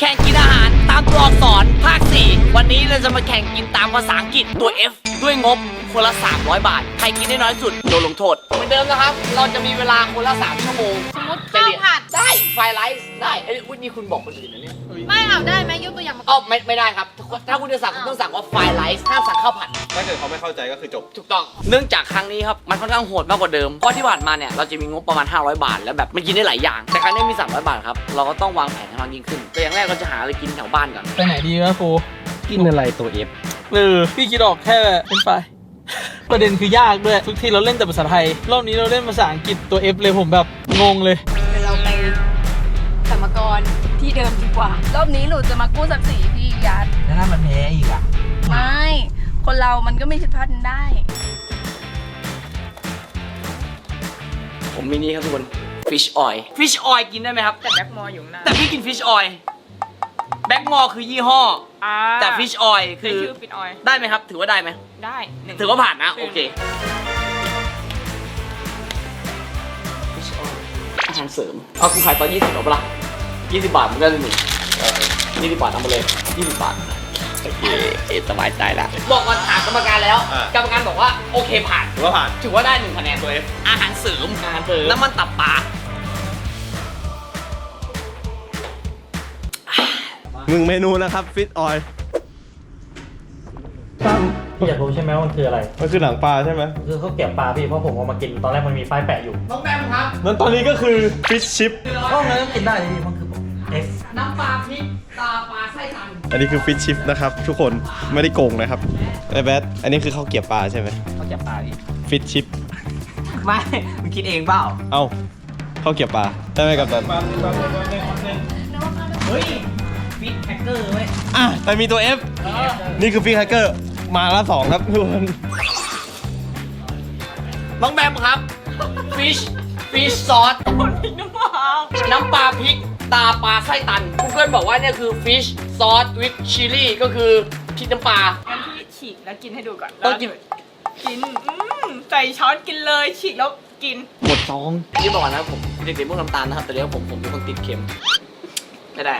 แข่งกินอาหารตามตัวอักษรภาค 4 วันนี้เราจะมาแข่งกินตามภาษาอังกฤษตัว F ด้วยงบคนละ 300 บาท ใครกินได้น้อยสุดโดนลงโทษ เหมือนเดิมนะครับ เราจะมีเวลาคนละ 3 ชั่วโมงสมมติข้าวผัด ได้ ไฟไลท์ได้เอ้ยอุ๊ยนี่คุณบอกคนอื่นนะเนี่ยไม่เอาได้ไหมยกตัวอย่างมาเอ้าไม่ไม่ได้ครับ ถ้าคุณจะสั่งคุณต้องสั่งว่าไฟไลท์ห้ามสั่งข้าวผัด ถ้าเกิดเขาไม่เข้าใจก็คือจบ ถูกต้อง เนื่องจากครั้งนี้ครับ มันค่อนข้างโหดมากกว่าเดิม เพราะที่ผ่านมาเนี่ย เราจะมีงบประมาณ 500 บาท แล้วแบบมันกินได้หลายอย่าง แต่ครั้งนี้มี 300 บาทครับ เราก็ต้องวางแผนให้มันยิ่งขึ้นแต่อย่างแรกเราจะหาอะไรกินแถวบ้านก่อน ไปไหนดีวะครูกินอะไรตัวเอฟเออพี่คิดออกแค่เป็นไฟประเด็นคือยากด้วย ทุกทีเราเล่นแต่ภาษาไทย รอบนี้เราเล่นภาษาอังกฤษตัว F เลยผมแบบงงเลย เราไปสมกรที่เดิมดีกว่า รอบนี้หนูจะมากู้ศักดิ์ศรีพี่ยัดแล้วถ้ามันแพ้อีกอะ ไม่ คนเรามันก็ไม่ผิดพลาดได้ ผมมีนี่ครับทุกคน fish oil fish oil กินได้ไหมครับ แต่แบ็คมอร์อยู่หน้าแต่พี่กิน fish oil แบ็กมอคือยี่ห้อแต่ fish oil คือชื่อฟิตออยได้ไหมครับ ถือว่าได้ไหมได้หนึ่งถือว่าผ่านนะหนึ่โองเค fish oil อาหารเสริม เอาคุณขายตอน20หรอเปล่า20บาทมันก็ได้หนึ่ง20บาทเอามาเลย20บาท โอเคเอะสบายใจแล้วบอกก่อนถามกรรมการแล้ว อ่ากรรมการบอกว่าโอเคผ่าน ถือว่าผ่าน ถือว่าได้หนึ่งคะแนนตัว F อาหารเสริมอาหารเสริมน้ำมันตับปลา หนึ่งเมนูนะครับฟิตออยพี่อยากรู้ใช่ไหมว่ามันคืออะไร มันคือหนังปลาใช่ไหมคือข้าวเกรี๊ยวปลาพี่เพราะผมเอามากินตอนแรกมันมีไฟแปะอยู่น้องแบมครับนั้นตอนนี้ก็คือฟิชชิปห้องนั้นก็กินได้พี่มันคือเอฟน้ำปลาพริกตาปลาไส้ตันอันนี้คือฟิชชิปนะครับ ทุกคนไม่ได้โกงนะครับไอ้แบทอันนี้คือข้าวเกรี๊ยวปลาใช่ไหมเขาจะปาดิฟิชชิปไม่มึงคิดเองเปล่าเอ้าข้าวเกรี๊ยวปลาได้ไหมกับตันเฮ้ยฟิตแฮก เกอร์เว้ยอะแต่มีตัว F นี่คือฟิชแฮกเกอร์มาละสองครับทุกคนน้องแบมครับ fish fish sauce น้ำปลาพริก ตาปลาไส้ตัน Google บอกว่าเนี่ยคือ fish sauce with chili ก็คือพริกน้ำปลา งั้นพี่ฉีกแล้วกินให้ดูก่อนต้องกิน กินอืมใส่ช้อนกินเลยฉีกแล้วกิน หมดซองนี่บอกก่อนนะผมเด็กๆพวกน้ำตาลนะครับ แต่เดี๋ยวผมผมเป็นคนติดเค็ม ไม่ได้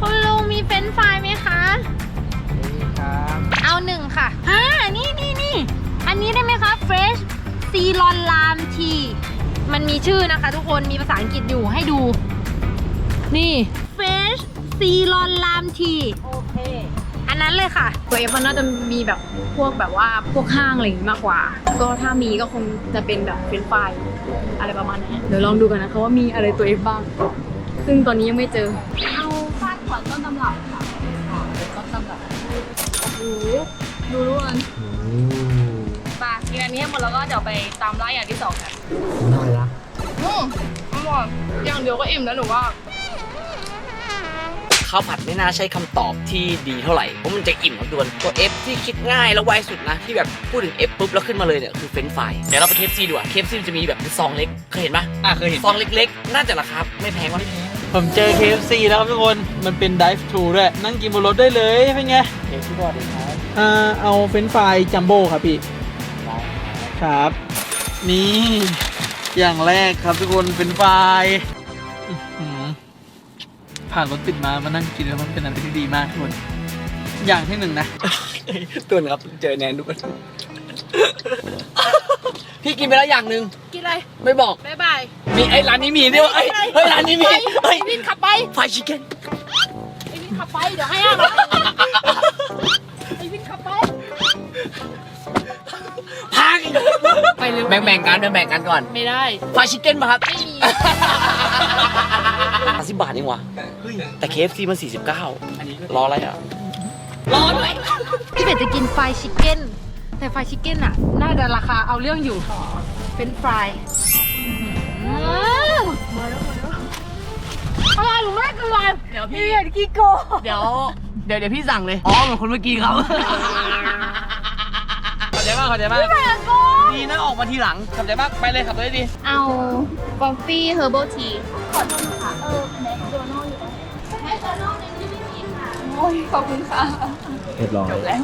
คุณลุงมีเฟรนช์ฟรายไหมคะ เอาหนึ่งค่ะฮะนี่นี่นี่ อันนี้ได้ไหมคะ Fresh ซีรอนลามที มันมีชื่อนะคะทุกคน มีภาษาอังกฤษอยู่ให้ดู นี่ Fresh ซีรอนลามที โอเค อันนั้นเลยค่ะ ตัวเอฟมันน่าจะมีแบบพวกแบบว่าพวกห้างอะไรอย่างงี้มากกว่า ก็ถ้ามีก็คงจะเป็นแบบเฟรนช์ฟรายอะไรประมาณนั้นเดี๋ยวลองดูกันนะคะว่ามีอะไรตัวเอฟบ้าง ซึ่งตอนนี้ยังไม่เจอ เอาฟาดขวดต้นตำรับค่ะต้นตำรับโอ้โหดูรู้กันปากินอันนี้ให้หมดแล้วก็เดี๋ยวไปตามร้านอย่างที่สองกันน่ารักอืมอร่อยอย่างเดียวก็อิ่มแล้วหนูว่าข้าวผัดไม่น่าใช่คำตอบที่ดีเท่าไหร่ เพราะมันจะอิ่มครับดวนตัว F ที่คิดง่ายแล้วไวสุดนะ ที่แบบพูดถึง F ปุ๊บแล้วขึ้นมาเลยเนี่ยคือเฟรนช์ฟรายเดี๋ยวเราไปเคฟซีดีกว่าเคฟซีจะมีแบบเป็นซองเล็ก เคยเห็นปะอะเคยเห็น ซองเล็กๆ น่าจะราคาไม่แพงวะ ผมเจอ KFC แล้วครับทุกคน มันเป็น dive thru ด้วย นั่งกินบนรถได้เลย เป็นไงเอฟที่บอดีครับอ่าเอาเฟรนช์ฟรายจัมโบ้ครับพี่ ครับ นี่ อย่างแรกครับทุกคนเป็นไฟรายอื้อหือผ่านรถติดมามานั่งกินแล้วมันเป็นอะไรที่ดีมากทุกคน อย่างที่หนึ่งนะตัวนะครับเจอแนนด้วย พี่กินไปแล้วอย่างหนึ่งกินอะไรไม่บอก บ๊ายบายมีไอ้ร้านนี้มีด้วยวะเอ้ยเฮ้ยร้านนี้มีไปเฮ้ยไอ้วินขับไปไฟชิคเก้น ไอ้วินขับไป เดี๋ยวให้อะนะไอ้วินขับไป พังไปเลยแบ่งๆกันแบ่งๆกันก่อนไม่ได้ ไฟชิคเก้นมาครับไม่มีสิบบาทเองวะแต่ KFC มัน 49 รออะไรอะรอด้วยพี่เป็ดจะกินไฟชิคเก้น แต่ไฟชิคเก้นอะน่าจะราคาเอาเรื่องอยู่เฟรนช์ฟรายอื้อหืออร่อยหรือไม่อร่อยเดี๋ยวพี่พี่เป็ดกี่โก เดี๋ยวเดี๋ยวเดี๋ยวพี่สั่งเลย อ๋อเหมือนคนเมื่อกี้ครับขอบใจมากขอบใจมากพี่เป็ดโกดีนะออกมาทีหลังขอบใจมากไปเลยขับรถได้ดี เอากาแฟเฮอร์เบิลทีโอ้ยขอบคุณค่ะเรียบร้อยอื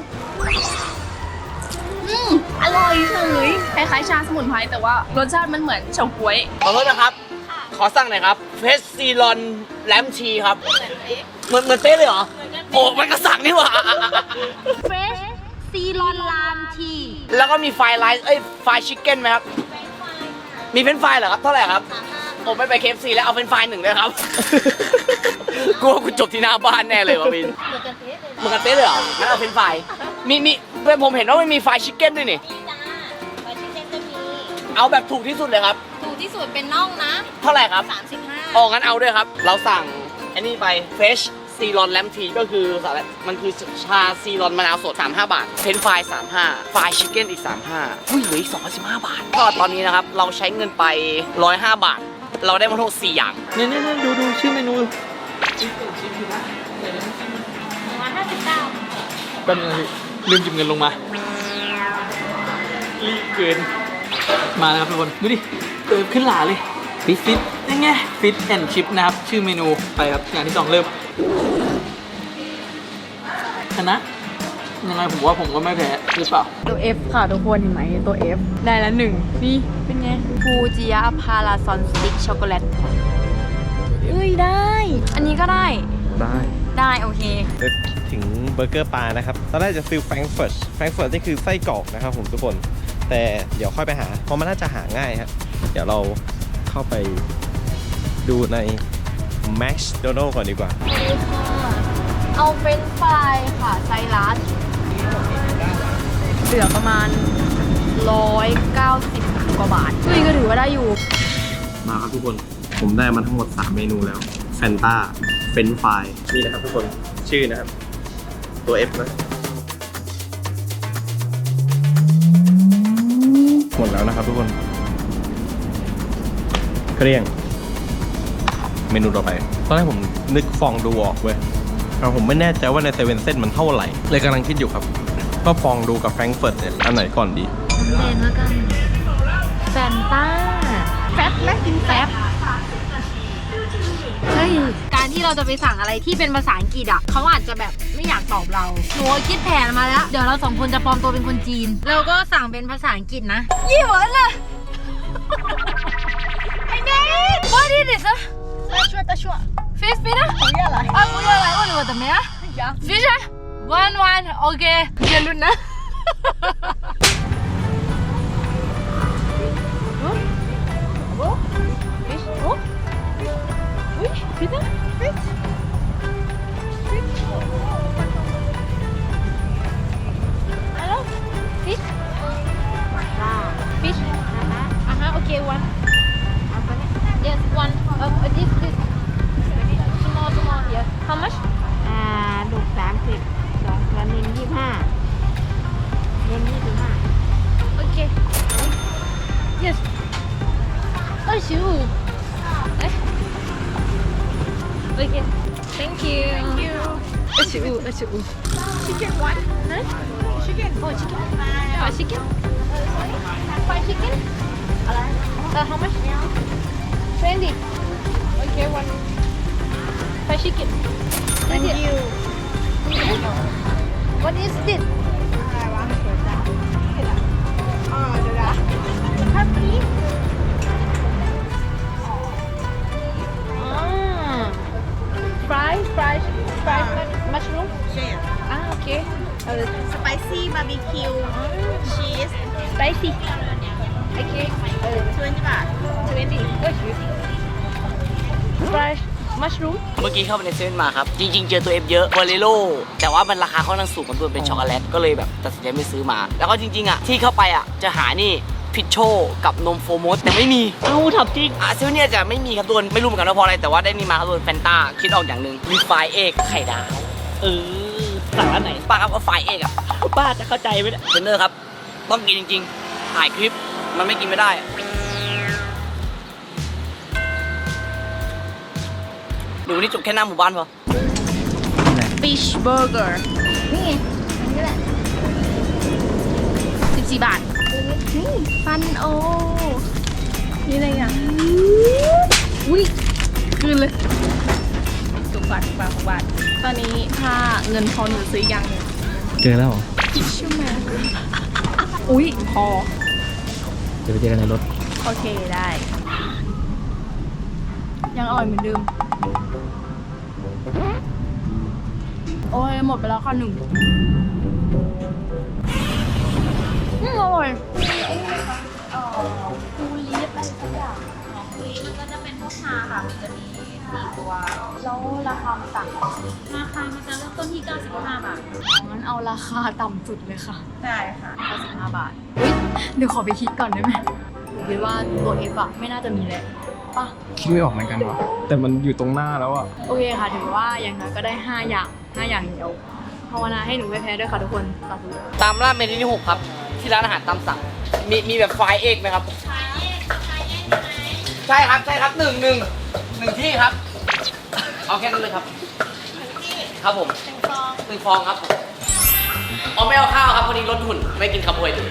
ล้ายๆชาสมุนไพรแต่ว่ารสชาติมันเหมือนเฉาก๊วย ขอโทษนะครับ ขอสั่งหน่อยครับเฟสซีลอนแลมชีครับเหมือนเหมือนเป๊ะเลยเหรอโอ้มันก็สั่งนี่หว่าเฟรชซีรอนลามทีแล้วก็มีไฟไลท์เอ้ยไฟชิคเก้นไหมครับมีเป็นไฟรายเหรอครับเท่าไหร่ครับผมไม่ไปเคฟซีแล้วเอาเป็นไฟรายหนึ่งเลยครับกลัวกูจบที่หน้าบ้านแน่เลยวะบินเหมือนกันเป๊ะเลยเหรองั้นเอาเป็นไฟรายมีมีเพื่อนผมเห็นว่ามันมีไฟชิคเก้นด้วยนี่ เอาแบบถูกที่สุดเลยครับ ถูกที่สุดเป็นน่องนะเท่าไหร่ครับ35 อ๋องั้นเอาด้วยครับ เราสั่งอันนี้ไปเฟชซีรอนแลมทีก็คือสาระมันคือชาซีรอนมะนาวสด 35 บาทเพนฟราย35ฟรายชิคเก้นอีก 35อุ้ยเหลืออีก215 บาท ก็ตอนนี้นะครับ เราใช้เงินไป 105 บาท เราได้มาทั้งหมด4อย่างเนี่ยเนี่ยเนี่ยดูดูชื่อเมนู159แป๊บนึงนะพี่ลืมจิบเงินลงมารีบเกิน มาแล้วครับทุกคน ดูดิเติมขึ้นหลาเลยฟิตฟิตยังไงฟิตแอนชิพนะครับ ชื่อเมนูไปครับอย่างที่สองเริ่มชนะยังไงผมว่าผมก็ไม่แพ้หรือเปล่า ตัว F ค่ะทุกคนเห็นไหมตัว F ได้แล้วหนึ่งนี่เป็นไงฟูจิยาพาราซอนสติ๊กช็อกโกแลตเอ้ยได้ อันนี้ก็ได้ ได้ ได้โอเคเดี๋ยวถึงเบอร์เกอร์ปลานะครับ ตอนแรกจะฟิลแฟรงก์เฟิร์ตแฟรงก์เฟิร์ตนี่คือไส้กรอกนะครับผมทุกคน แต่เดี๋ยวค่อยไปหา เพราะมันน่าจะหาง่ายครับเดี๋ยวเราเข้าไปดูใน McDonald ก่อนดีกว่า เอาเฟรนช์ฟรายค่ะ ไซรัสเหลือประมาณ 190 กว่าบาทเฮ้ยก็ถือว่าได้อยู่ มาครับทุกคน ผมได้มาทั้งหมด 3 เมนูแล้วแฟนตาเฟนฟายนี่นะครับทุกคน ชื่อนะครับ ตัว F นะ หมดแล้วนะครับทุกคนเกลี้ยง เมนูต่อไป ตอนแรกผมนึกฟองดูออกเว้ยแต่ผมไม่แน่ใจว่าในเซเว่นเส้นมันเท่าไหร่ เลยกำลังคิดอยู่ครับว่าฟองดูกับแฟรงก์เฟิร์ตเนี่ยอันไหนก่อนดีเลนแล้วกันแฟนต้าแฟบไหมกินแฟบเฮ้ย เราจะไปสั่งอะไรที่เป็นภาษาอังกฤษอะเขาอาจจะแบบไม่อยากตอบเราหนูคิดแผนมาแล้ว เดี๋ยวเราสองคนจะปลอมตัวเป็นคนจีน เราก็สั่งเป็นภาษาอังกฤษนะยี่หวนเลยไอ้เนท what is this ชั่วตะชั่ว fish ปีนะผมอยากอะไรอะผมอยากอะไรว่าหนูจะไม่อะ fish one one โอเคเดี๋ยวลุ้นนะโอ้ fish โอ้ Fish Hello Fish Fish chicken. Thank you. What is this? อกี้เข้าไปในเซเว่นมาครับ จริง ๆ เจอตัวเอฟเยอะวอลเลโลแต่ว่ามันราคาค่อนข้างสูงมันตัวเป็นช็อกโกแลตก็เลยแบบตัดสินใจไม่ซื้อมา แล้วก็จริงๆอะที่เข้าไปอะจะหานี่พิชโชกับนมโฟมอสแต่ไม่มีเอ้าถับจริงอะเซเว่นเนี่ยจะไม่มีครับตัวไม่รู้เหมือนกันว่าเพราะอะไรแต่ว่าได้นี่มาครับตัวแฟนตาคิดออกอย่างหนึ่งมีไฟเอกไข่ดาวเออสั่งร้านไหนป้าครับเอาไฟเอกอะป้าจะเข้าใจไหมเนี่ยเทรนเนอร์ครับต้องกินจริงๆถ่ายคลิปมันไม่กินไม่ได้ อะเดี๋ยววันนี้จบแค่หน้าหมู่บ้านพอ fish burger นี่ไงอันนี้แหละ14 บาท นี่ฟันโอ นี่อะไรอะอุ้ยคืนเลยถูกบาทถูกบาทถูกบาทตอนนี้ถ้าเงินพอหนูซื้ออีกอย่างหนึ่งเจอแล้วเหรอทิชชู่แมนอุ้ยพอ เดี๋ยวไปเจอกันในรถ โอเคได้ ยังอร่อยเหมือนเดิม โอ้ยหมดไปแล้วค่ะหนึ่งอืมอร่อยคูลีฟอะไรสักอย่างของคูลีฟมันก็จะเป็นพวกชาค่ะ มันจะมีสี่ตัว แล้วราคามันต่างกันราคามันจะเริ่มต้นที่ 95 บาทงั้นเอาราคาต่ำสุดเลยค่ะ ได้ค่ะ 95 บาทเฮ้ยเดี๋ยวขอไปคิดก่อนได้ไหมคิดว่าตัวเอฟอะไม่น่าจะมีแล้ว ป่ะคิดไม่ออกเหมือนกันวะแต่มันอยู่ตรงหน้าแล้วอะโอเคค่ะถือว่าอย่างน้อยก็ได้ 5 อย่าง 5 อย่างเดียวภาวนาให้หนูไม่แพ้ด้วยค่ะทุกคนสาธุตามราดเมนูที่หกครับ ที่ร้านอาหารตามสั่ง มีมีแบบไฟล์เอกไหมครับ ใช่ครับใช่ครับหนึ่งหนึ่งหนึ่งที่ครับ เอาแค่นั้นเลยครับ ครับผมหนึ่งฟองหนึ่งฟองครับผมอ๋อไม่เอาข้าวครับพอดีลดหุ่นไม่กินคาร์โบไฮเดรต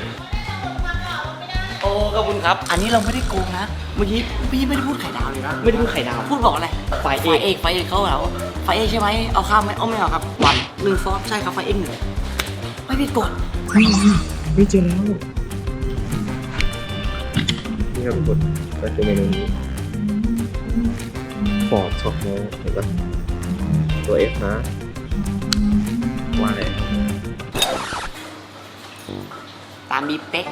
โอ้ขอบคุณครับ อันนี้เราไม่ได้โกงนะ เมื่อกี้พี่ไม่ได้พูดไข่ดาวเลยนะ ไม่ได้พูดไข่ดาว พูดบอกอะไรไฟเอกไฟเอกไฟเอกเขาเหรอไฟเอกใช่ไหมเอาข้าวไหมเอาไม่เอาครับ วันหนึ่งฟองใช่ครับไฟเอกหนึ่งไม่ผิดกฎไม่เจอแล้ว นี่ครับทุกคนก็คือเมนูนี้ฟอร์ดช็อกโมเห็นปะตัวเอฟนะ ว่าเลยตามบีเป๊ก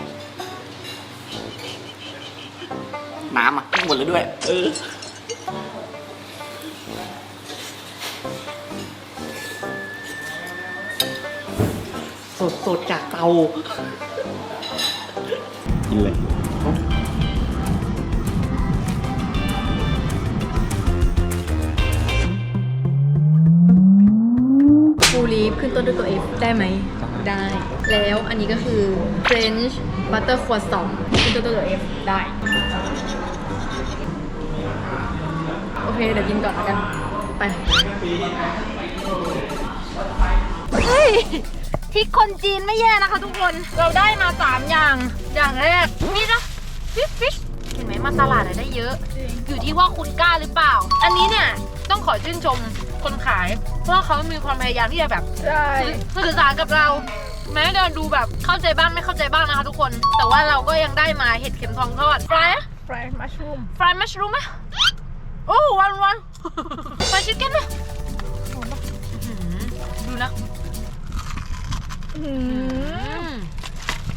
น้ำอะหมดแล้วด้วย เออสดสดๆจากเตากินเลยฟูลีฟขึ้นต้นด้วยตัว F ได้ไหม ได้ แล้วอันนี้ก็คือ French butter croissant ขึ้นต้นด้วยตัว F ได้ เคเดี๋ยวกินก่อนแล้วกัน ไป เฮ้ยพริกคนจีนไม่แย่นะคะทุกคน เราได้มา 3 อย่าง อย่างแรกนี่นะฟิชฟิชเห็นไหมมาตลาดอะได้เยอะ อยู่ที่ว่าคุณกล้าหรือเปล่า อันนี้เนี่ยต้องขอชื่นชมคนขาย เพราะว่าเขามีความพยายามที่จะแบบสื่อสารกับเรา แม้จะดูแบบเข้าใจบ้างไม่เข้าใจบ้างนะคะทุกคน แต่ว่าเราก็ยังได้มาเห็ดเข็มทองทอดฟราย Fried mushroom ฟรายมัชรูมไหม โอ้วันวันฟรายชิคเก้นไหมโอ้โหอื้อหือดูนะ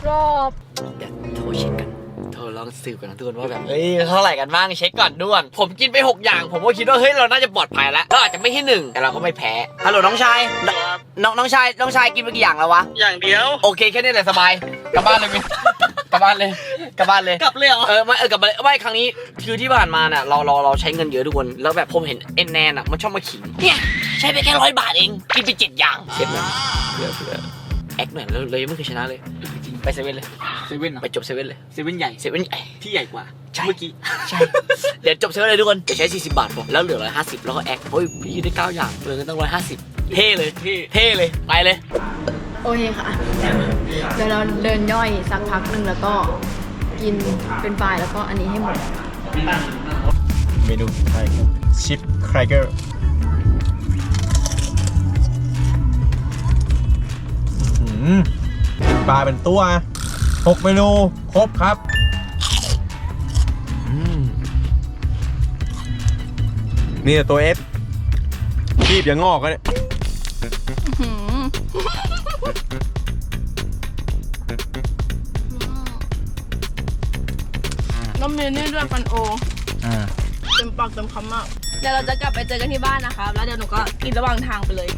กรอบเดี๋ยวโทรเช็คกันโทรลองสืบกันนะทุกคนว่าแบบเฮ้ยเท่าไหร่กันบ้างเช็คก่อนด่วน ผมกินไป 6 อย่าง ผมก็คิดว่าเฮ้ยเราน่าจะปลอดภัยแล้วเราอาจจะไม่ใช่หนึ่งแต่เราก็ไม่แพ้ฮัลโหลน้องชายน้องน้องชายน้องชายกินไปกี่อย่างแล้ววะอย่างเดียว โอเคแค่นี้แหละสบายกลับบ้านเลยมั้ยกลับบ้านเลย กลับบ้านเลย กลับเลยเหรอ เออไม่เออกลับมาเลยไม่ครั้งนี้คือที่ผ่านมาเนี่ยเราเราเราใช้เงินเยอะทุกคนแล้วแบบผมเห็นเอ็นแนนอะมันชอบมาขิงเนี่ยใช้ไปแค่ร้อยบาทเองกินไปเจ็ดอย่างเช็ดหน่อยเผื่อเผื่อแอคหน่อยเราเรายังไม่เคยชนะเลย ไปเซเว่นเลยเซเว่นเหรอไปจบเซเว่นเลยเซเว่นใหญ่เซเว่นใหญ่ ที่ใหญ่กว่าใช่ เมื่อกี้ ใช่เดี๋ยวจบเซเว่นเลยทุกคนจะใช้ 40 บาทพอแล้วเหลือ 150 แล้วก็แอคโอ้ยพี่ได้ 9 อย่างเหลือเงินตั้ง150 เท่เลยเท่เท่เลยไปเลย โอเคค่ะ เดี๋ยวเราเดินย่อยสักพักหนึ่งแล้วก็ กินเป็นไฟรายแล้วก็อันนี้ให้หมด เมนูสุดท้ายครับชิปครเกอร์ปลาเป็นตัวหกเมนู ครบครับนี่ตัวเอฟรีบอย่างงอกกันเนี่ย ก็มีนี่ด้วยฟันโออ่าเต็มปากเต็มคำมากเดี๋ยวเราจะกลับไปเจอกันที่บ้านนะคะ แล้วเดี๋ยวหนูก็กินระหว่างทางไปเลย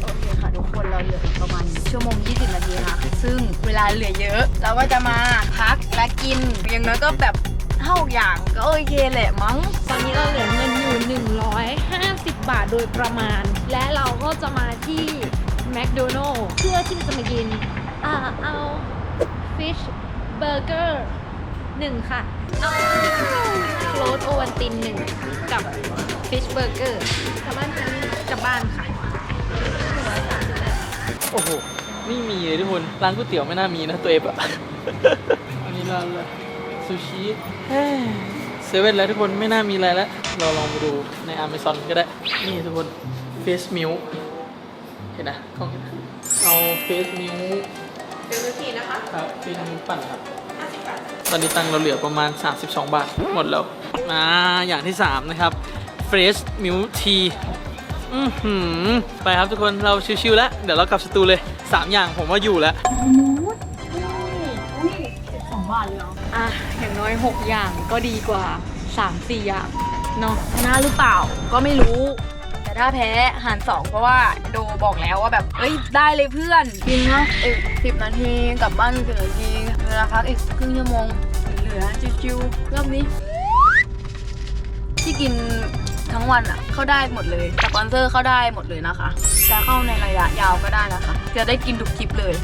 โอเคค่ะทุกคนเราเหลืออีกประมาณชั่วโมง 20 นาทีนะคะซึ่งเวลาเหลือเยอะ เราก็จะมาพักและกิน อย่างน้อยก็แบบเท่าอย่างก็โอเคแหละมั้ง ตอนนี้เราเหลือเงินอยู่ 150 บาทโดยประมาณ และเราก็จะมาที่แมคโดนัลล์เพื่อที่จะมากินอ่าเอาฟิช เบอร์เกอร์หนึ่งค่ะโรสโอวันตินหนึ่งกับฟิชเบอร์เกอร์กลับบ้านกลับบ้านค่ะ โอ้โหไม่มีเลยทุกคน ร้านก๋วยเตี๋ยวไม่น่ามีนะตัวเอฟอะ อันนี้ร้านอะไรซูชิเฮ้ยเซเว่นแล้วทุกคนไม่น่ามีอะไรแล้ว เราลองไปดูใน Amazon ก็ได้ นี่ทุกคนเฟสมิลเห็นนะกล้องเห็นนะเอาเฟสมิล เป็นวิธีนะคะครับเฟสมิลปั่นครับตอนนี้ตังค์เราเหลือประมาณ 32 บาท หมดแล้วมาอย่างที่ 3 นะครับ Fresh Milk Tea อือหือไปครับทุกคนเราชิวๆแล้ว เดี๋ยวเรากลับสตูเลย 3 อย่างผมว่าอยู่แล้วอะอย่างน้อย 6 อย่างก็ดีกว่า 3 4 อย่างเนาะชนะหรือเปล่าก็ไม่รู้ ถ้าแพ้หารสองเพราะว่าโดบอกแล้วว่าแบบเอ้ยได้เลยเพื่อนกินนะอีกสิบนาทีกลับบ้านสิบนาทีเวลาพักอีกครึ่งชั่วโมงเหลือชิวๆรอบนี้ ที่กินทั้งวันอะเข้าได้หมดเลยสปอนเซอร์เข้าได้หมดเลยนะคะจะเข้าในระยะยาวก็ได้นะคะ จะได้กินทุกคลิปเลย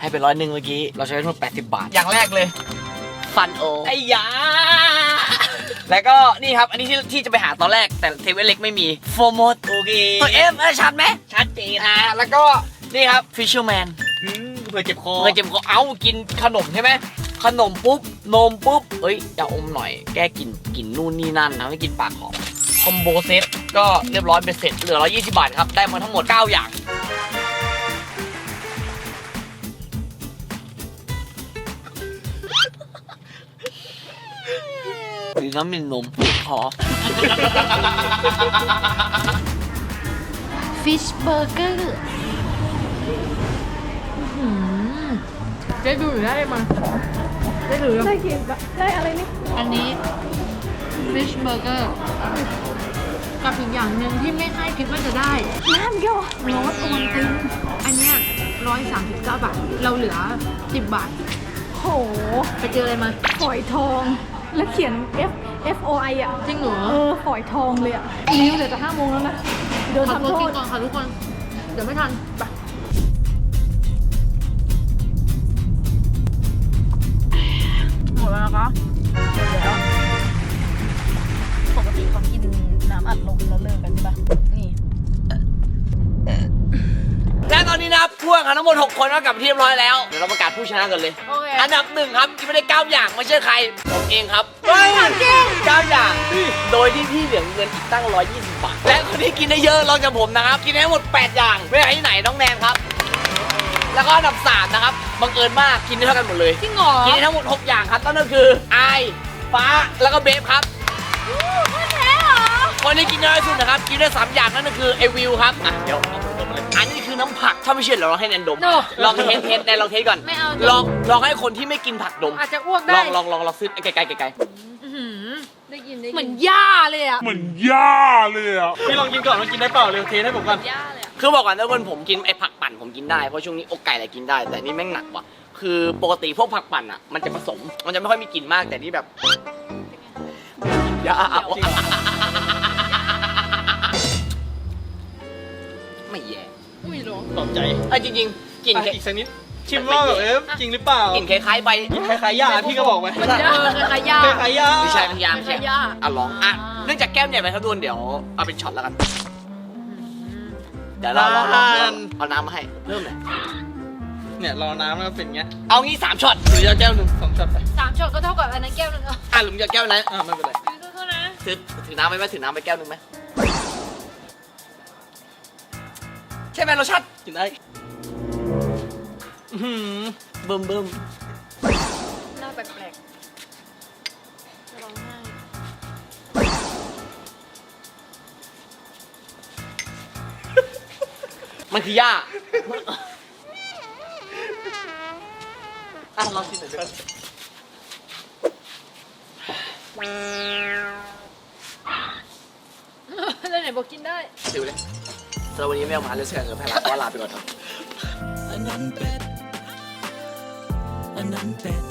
ให้เป็นร้อยหนึ่งเมื่อกี้ เราใช้ทั้งหมด80 บาท อย่างแรกเลย ฟันโอไอ้ยา แล้วก็นี่ครับ อันนี้ที่ที่จะไปหาตอนแรกแต่เทเวเล็กไม่มีโฟโมดโอเคตัวเอ็มเออชัดไหมชัดเจนอ่าแล้วก็นี่ครับฟิชเชอร์แมนเพื่อเจ็บคอเคยเจ็บคอเอ้ากินขนมใช่ไหมขนมปุ๊บนมปุ๊บเอ้ยอย่าอมหน่อยแก้กลินกลินนู่นนี่นั่นนะไม่กินปากหอมคอมโบเซตก็เรียบร้อยเป็นเสร็จเหลือ 120 บาทครับ ได้มาทั้งหมด 9 อย่าง หรือน้ำมินนมขอ Fish Burger ได้ดูหรือได้มันได้ดูได้กินได้อะไรนี่ อันนี้ Fish Burger กับอีกอย่างหนึ่งที่ไม่คาดคิดว่าจะได้น้ำเกี่ยวรสโอวัลตินอันเนี้ยร้อยสามสิบเก้าบาท เราเหลือสิบบาท โห ไปเจออะไรมาฝอยทอง แล้วเขียน F F O I อะ จริงเหรอเออฝอยทองเลยอะนิ้วเหลือแต่ห้าโมงแล้วนะโดนขอทำตัวโทกินษ ก่อนค่ะทุกคน เดี๋ยวไม่ทันไป รับพวกเขาทั้งหมด 6 คนก็กลับมาที่เรียบร้อยแล้ว เดี๋ยวเราประกาศผู้ชนะกันเลย โอเคอันดับหนึ่งครับกินไม่ได้9อย่างไม่ใช่ใครผมเองครับเก้าอย่าง โดยที่พี่เหลือเงินอีกตั้ง 120 บาท และคนที่กินได้เยอะรองจากผมนะครับ กินได้ทั้งหมด 8 อย่าง ไม่ใช่ที่ไหนน้องแนนครับ แล้วก็อันดับ 3 นะครับ บังเอิญมากกินได้เท่ากันหมดเลย จริงเหรอกินได้ทั้งหมด 6 อย่างครับนั่นก็คือไอายฟ้าแล้วก็เบฟครับคนที่กินน้อยสุดนะครับ กินได้3อย่างนั่นก็คือไอวิวครับอะเดี๋ยวเอาไปดมเลยอันนี้คือน้ำผัก ถ้าไม่เชื่อเดี๋ยวลองให้แนนดมโน่ลองเทสเทสแนนลองเทสก่อน ไม่เอาลองลองให้คนที่ไม่กินผักดม อาจจะอ้วกลได้องลองลองลองซื้อไกลๆไกลได้กินได้กินเหมือนหญ้าเลยอะ พี่ลองกินก่อนว่ากินได้เปล่าเร็วเทสให้ผมก่อน หญ้าเลยอะๆคือบอกก่อนนะคนผมกินไอ้ผักปั่นผมกินได้ เพราะช่วงนี้อกไก่อะไรกินได้ แต่นี่แม่งหนักว่ะ คือปกติพวกผักปั่นอะ มันจะผสม มันจะไม่ค่อยมีกลิ่นมาก แต่นี่แบบยาไม่แย่ อุ้ยหรอตอบใจไอ้ยจริงๆกลิ่นอะแค่อีกสักนิด ชิมว่าแบบเอ๊ะจริงหรือเปล่ากลิ่นคล้ายๆใบกินคล้ายๆยาพี่ก็บอกไว้ไม่ใช่เออคล้ายๆหญ้าคล้ายๆยาไม่ใช่ไม่ใช่ไม่คล้าใช่ยๆหญ้าอะลองอะเนื่องจากแก้มใหญ่ไปครับทุกคนเดี๋ยวเอาเป็นช็อตแล้วกัน เดี๋ยวเราเราเราเราเอาน้ำมาให้เพิ่มหน่อยเนี่ยรอน้ำแล้วเป็นอย่างเงี้ย เอางี้สามช็อตหรือจะเอาแก้วหนึ่งสองช็อตไปสามช็อตก็เท่ากับอันนั้นแก้วนึงอะอะหรือมึงจะเอาแก้วไหนอ่าไม่เป็นไรสู้ๆนะถือถือน้ำไปไหมถือน้ำไปแก้วหนึ่งไหม ใช่ไหมรสชาติกินได้อื้อหือเบิ่มเบิ่มหน้าแปลกๆจะร้องไห้มันคือหญ้าอะลองกินหน่อยดีกว่าแล้วไหนบอกกินได้ถือเลย สำหรับวันนี้ไม่เอามาเลยเสียเงินแพ้ละก็ลาไปก่อนครับ อันนั้นเป็ดอันนั้นเป็ด